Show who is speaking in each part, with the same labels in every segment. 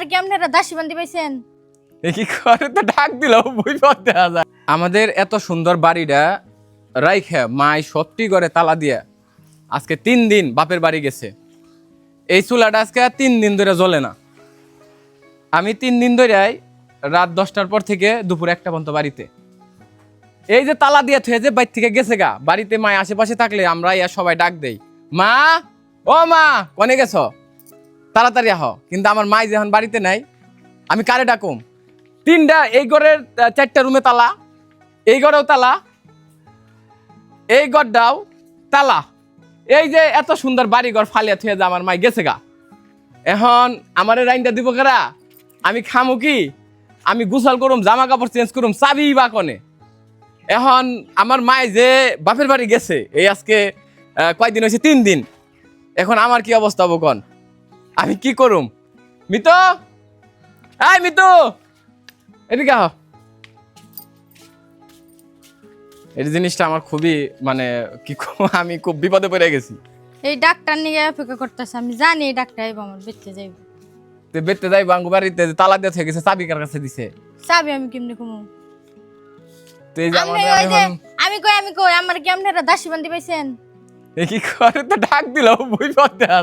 Speaker 1: আমার কি আপনারা দাসী বান্ধি পাইছেন?
Speaker 2: কি করে? তো ডাক দিল, বই পড়তে যায়। আমাদের এত সুন্দর বাড়িটা রাইখে মাই সত্যি করে তালা দিয়া আজকে তিন দিন বাপের বাড়ি গেছে। এই চুলাটা আজকে আর তিন দিন ধরে জ্বলে না। আমি তিন দিন ধরে রাত দশটার পর থেকে দুপুর একটা পর্যন্ত বাড়িতে। এই যে তালা দিয়ে থুয়ে যে বাইর থেকে গেছে গা, বাড়িতে মায় আশেপাশে থাকলে আমরা ইয়া সবাই ডাক দেই। মা, ও মা, কনে গেছ? তাড়াতাড়ি আহ। কিন্তু আমার মাই যখন বাড়িতে নাই, আমি কারে ডাকুম? তিনটা, এই ঘরের চারটা রুমে তালা, এই ঘরেও তালা, এই ঘরটাও তালা। এই যে এত সুন্দর বাড়ি ঘর ফালিয়া থুয়ে যে আমার মাই গেছে গা। এখন আমার রাইনটা দিব কারা? আমি খামু কি? আমি গুছাল করুম জামা কাপড় চেঞ্জ করুম, চাবি বা কনে? এখন আমার মায় যে বাপের বাড়ি গেছে, এই আজকে কয়দিন হয়েছে? তিন দিন। এখন আমার কি অবস্থা হব কন আমি কি করুম? মিতো? এই মিতু! এদিকে আহ। এই জিনিসটা আমার খুবই মানে কি আমি খুব বিপদে পড়ে গেছি।
Speaker 1: এই ডাক্তার নিয়ে অপেক্ষা করতেছে আমি জানি এই ডাক্তার আইব আমার বেঁচতে যাইব।
Speaker 2: তো বেতে যাই বাঙ্গু বাড়িতে তালা দিয়ে থেকে গেছে চাবি কার কাছে দিছে?
Speaker 1: চাবি আমি কেমনি কমু আমি কই আমি কই আমার কি আপনারা দাসী বান্ধি পাইছেন?
Speaker 2: কি করে? তো ডাক দিল বই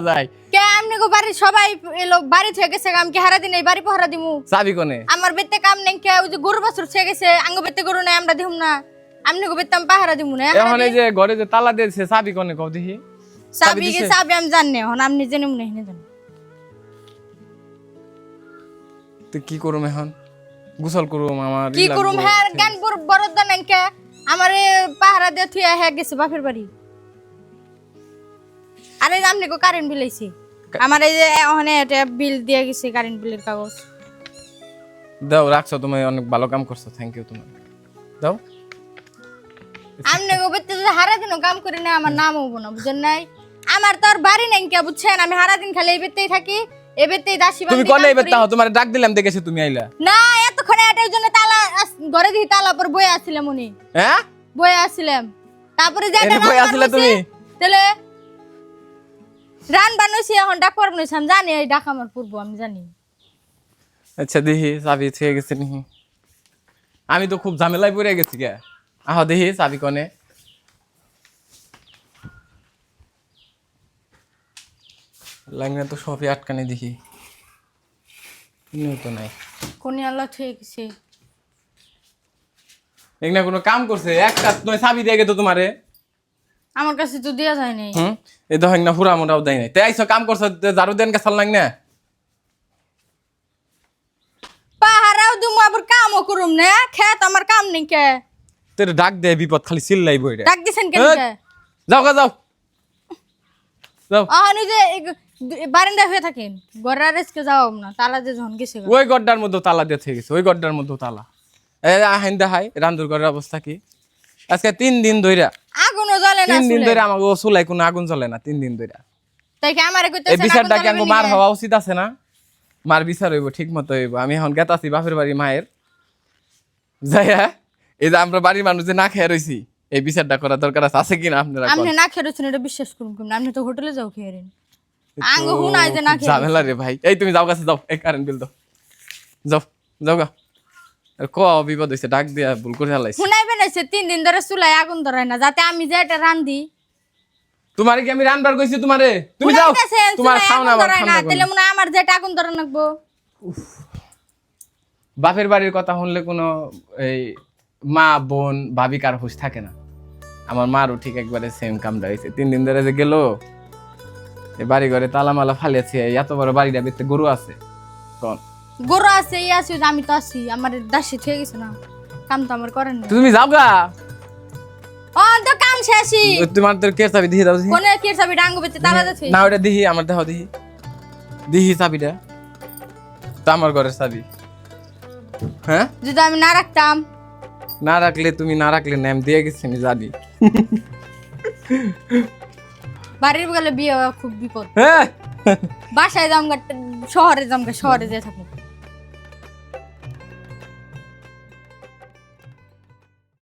Speaker 2: যায়।
Speaker 1: কে আমনে গো বাড়ি সবাই এলো বাড়ি থেকে গেছে আমি কি হারা দিন এই বাড়ি পহারা দিমু?
Speaker 2: চাবি কোনে?
Speaker 1: আমার বেতে কাম নেই কে ওই যে গরু বাছুর ছে গেছে আঙ্গ বেতে গরু নাই আমরা না। আমনে গো পাহারা দিমু না
Speaker 2: এখন এই যে ঘরে যে তালা দিয়েছে চাবি কোনে কও দেখি?
Speaker 1: চাবি কি? চাবি আমি জানি এখন আপনি জেনে মনে হিনে জানি।
Speaker 2: তো কি করুম এখন? গোসল করুম আমার
Speaker 1: কি করুম? হ্যাঁ গান আমার পাহারা দিয়ে থুয়া হ্যাঁ গেছে বাপের বাড়ি। আরে আপনি গো কারেন্ট বিল আইছে। আমার এই যে ওখানে একটা বিল দিয়ে গেছে কারেন্ট বিলের কাগজ।
Speaker 2: দাও রাখছো তুমি অনেক ভালো কাম করছ থ্যাংক ইউ তোমার। দাও।
Speaker 1: আমনে গো বেতে যদি হারা দিন কাম করি না আমার নাম হব না বুঝেন নাই? আমার তো আর বাড়ি নাই কে বুঝছেন? আমি হারা দিন খালি এই বেতেই থাকি এই বেতেই দাসী
Speaker 2: তুমি কলে
Speaker 1: করি।
Speaker 2: তাও তোমার ডাক দিলাম দেখেছ তুমি আইলা?
Speaker 1: না এতক্ষণে এটার জন্য তালা ঘরে দিয়ে তালা পর বয়ে আসছিলাম উনি।
Speaker 2: হ্যাঁ?
Speaker 1: বয়ে আসছিলাম। তারপরে যে
Speaker 2: এনে বয়ে আসছিলে তুমি?
Speaker 1: তাহলে রান বানাইছি এখন ডাক পারব না আমি জানি এই ডাক আমার পূর্ব আমি জানি।
Speaker 2: আচ্ছা দেখি চাবি ছুঁয়ে গেছে নি আমি তো খুব ঝামেলায় পড়ে গেছি গে। আহ দেখি চাবি কনে? লাগনা তো সবই আটকানি দেখি। তো নাই।
Speaker 1: কোন আল্লাহ ঠিক গেছে?
Speaker 2: এখানে কোনো কাম করছে একটা নয় চাবি দিয়ে গেতো তোমারে।
Speaker 1: আমার কাছে তো দেওয়া যায় নাই।
Speaker 2: হুম? এই দেখো না ফুরা মোটাও দেয় নাই। আইসো কাম করছ তে ঝাড়ু দেন কে চাল না।
Speaker 1: পাহারাও দুমু আবার কামও করুম না। খেত আমার কাম নেই কে।
Speaker 2: তোর ডাক দে বিপদ খালি চিল্লাই বইরে
Speaker 1: ডাক দিছেন কেন।
Speaker 2: যাও গা যাও। যাও।
Speaker 1: যে বারান্দা হয়ে থাকেন গড়ার রেসকে যাও না তালা যে যখন গেছে।
Speaker 2: ওই গড্ডার মধ্যে তালা দিয়ে থেকে গেছে ওই গড্ডার মধ্যে তালা। এ আইন দেখাই রান্দুর ঘরের অবস্থা কি? আজকে তিন দিন ধইরা
Speaker 1: জ্বলে না
Speaker 2: তিন দিন ধরে আমাকে চুলাই কোনো আগুন জ্বলে না তিন দিন ধরে।
Speaker 1: তাই কি আমারে
Speaker 2: এই
Speaker 1: কইতেছেন
Speaker 2: বিচারটা কি আমাকে মার হওয়া উচিত আছে না? মার বিচার হইব ঠিক মতো হইব। আমি এখন গেতাছি বাপের বাড়ি মায়ের। যাইয়া এই যে আমরা বাড়ির মানুষ যে না খেয়ে রইছি এই বিচারটা করা দরকার আছে আছে কিনা আপনারা?
Speaker 1: আপনি না খেয়েছেন এটা বিশ্বাস করুন কেমন আপনি তো হোটেলে যাও খেয়ে রেন আঙ্গ হুনাই যে না খেয়ে
Speaker 2: ঝামেলা রে ভাই। এই তুমি যাও কাছে যাও এই কারেন্ট বিল দাও। যাও যাও গা। ক বিপদ হয়েছে ডাক দিয়া ভুল করে হালাইছে
Speaker 1: বেনাইছে তিন দিন ধরে চুলায় আগুন ধরায় না যাতে আমি যে এটা রান্ধি
Speaker 2: তোমারে কি আমি রান্নার কইছি তোমারে তুমি যাও তোমার
Speaker 1: চুলায়
Speaker 2: খাও
Speaker 1: আগুন
Speaker 2: না আবার
Speaker 1: না
Speaker 2: না
Speaker 1: তাহলে মনে আমার যেটা আগুন ধরা লাগবো
Speaker 2: বাপের বাড়ির কথা শুনলে কোনো এই মা বোন ভাবি কার হুশ থাকে না। আমার মারও ঠিক একবারে সেম কামটা হয়েছে তিন দিন ধরে যে গেল বাড়ি ঘরে তালা মালা ফালিয়েছে এত বড় বাড়িটা বেতে গরু আছে। কোন?
Speaker 1: গরু আছে ইয়ে আছে আমি তো আছি আমার দাসি থেকে গেছে না। কাম তো আমার করেন না
Speaker 2: তুমি যাও গা।
Speaker 1: ও তো কাম শেষই।
Speaker 2: তোমার তোর কে চাবি দিহি দাও।
Speaker 1: কোনে কি চাবি ডাঙ্গো বেতে তালা যাচ্ছে।
Speaker 2: না ওটা দিহি আমার দেহ দিহি। দিহি চাবিটা। তো আমার ঘরের চাবি। হ্যাঁ?
Speaker 1: যদি আমি না রাখতাম।
Speaker 2: না রাখলে তুমি না রাখলে নাম দিয়ে গেছি আমি জানি।
Speaker 1: বাড়ির গেলে বিয়ে খুব বিপদ।
Speaker 2: হ্যাঁ।
Speaker 1: বাসায় যাম গা, শহরে যাম গা, শহরে যেয়ে থাকুন